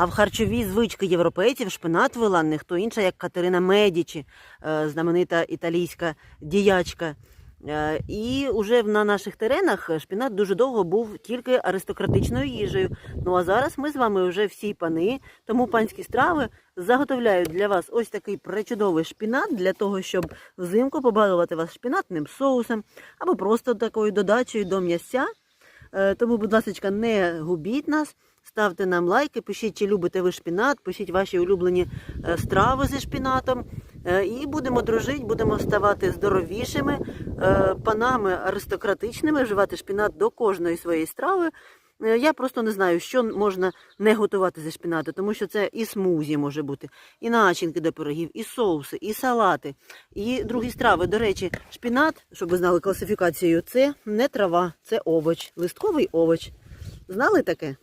А в харчові звички європейців шпинат вела не хто інша, як Катерина Медічі, е, знаменита італійська діячка. Е, І уже на наших теренах шпинат дуже довго був тільки аристократичною їжею. Ну а зараз ми з вами вже всі пани, тому панські страви заготовляють для вас ось такий пречудовий шпинат для того, щоб взимку побалувати вас шпинатним соусом або просто такою додачею до м'ясця. Е, Тому, будь ласка, не губіть нас. Ставте нам лайки, пишіть, чи любите ви шпінат, пишіть ваші улюблені е, страви зі шпінатом. Е, І будемо дружити, будемо ставати здоровішими, панами аристократичними, вживати шпінат до кожної своєї страви. Е, Я просто не знаю, що можна не готувати зі шпінату, тому що це і смузі може бути, і начинки до пирогів, і соуси, і салати, і другі страви. До речі, шпінат, щоб ви знали класифікацію, це не трава, це овоч, листковий овоч. Знали таке?